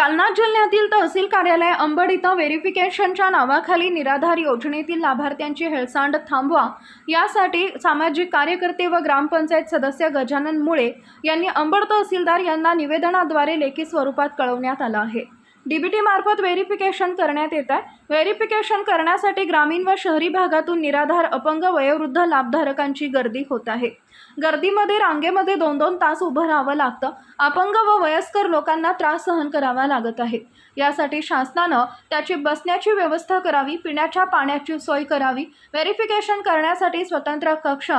जालना जिल्ह्यातील तहसील कार्यालय अंबड इथं व्हेरिफिकेशनच्या नावाखाली निराधार योजनेतील लाभार्थ्यांची हेळसांड थांबवा. यासाठी सामाजिक कार्यकर्ते व ग्रामपंचायत सदस्य गजानन मुळे यांनी अंबड तहसीलदार यांना निवेदनाद्वारे लेखी स्वरूपात कळवण्यात आलं आहे. डीबीटी मार्फत व्हेरिफिकेशन करण्यात येत आहे. व्हेरिफिकेशन करण्यासाठी ग्रामीण व शहरी भागातून निराधार अपंग वयोवृद्ध लाभधारकांची गर्दी होत आहे. गर्दीमध्ये रांगेमध्ये दोन दोन तास उभं राहावं लागतं. अपंग व वयस्कर लोकांना त्रास सहन करावा लागत आहे. यासाठी शासनानं त्याची बसण्याची व्यवस्था करावी पिण्याच्या पाण्याची सोय करावी व्हेरिफिकेशन करण्यासाठी स्वतंत्र कक्ष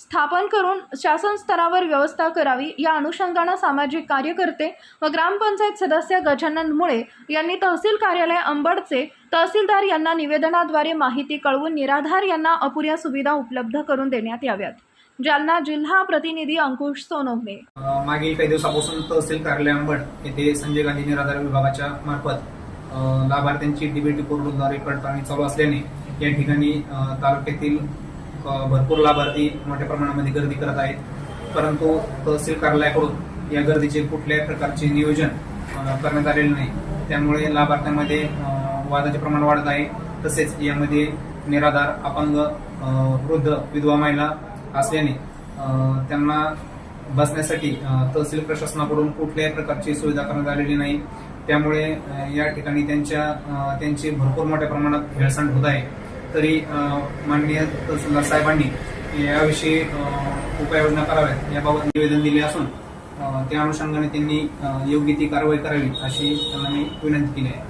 स्थापन करून शासन स्तरावर व्यवस्था करावी. या अनुषंगानं सामाजिक कार्यकर्ते व ग्रामपंचायत सदस्य गजानन मुळे यांनी तहसील कार्यालय अंबडचे तहसीलदार यांना निवेदनाद्वारे माहिती कळवून निराधार यांना अपुऱ्या सुविधा उपलब्ध करून देण्यात याव्यात. जालना जिल्हा प्रतिनिधी अंकुश सोनवणे. मागील काही दिवसापासून तहसील कार्यालय अंबड येथे संजय गांधी निराधार विभागाच्या मार्फत लाभार्थ्यांची डीबीटी पोर्टलद्वारे पडताळणी चालू असल्याने या ठिकाणी तालुक्यातील भरपूर लाभार्थी मोठ्या प्रमाणामध्ये गर्दी करत आहेत. परंतु तहसील कार्यालयाकडून या गर्दीचे कुठल्याही प्रकारचे नियोजन करण्यात आलेले नाही. त्यामुळे लाभार्थ्यांमध्ये वादाचे प्रमाण वाढत आहे. तसेच यामध्ये निराधार अपंग वृद्ध विधवा महिला असल्याने त्यांना बसण्यासाठी तहसील प्रशासनाकडून कुठल्याही प्रकारची सुविधा करण्यात आलेली नाही. त्यामुळे या ठिकाणी त्यांच्या त्यांची भरपूर मोठ्या प्रमाणात हेळसांड होत आहे. तरी माननीय तहसीलदार साहेबांनी याविषयी उपाययोजना कराव्यात याबाबत निवेदन दिले असून त्या अनुषंगाने त्यांनी योग्य ती कारवाई करावी अशी त्यांना मी विनंती केली आहे.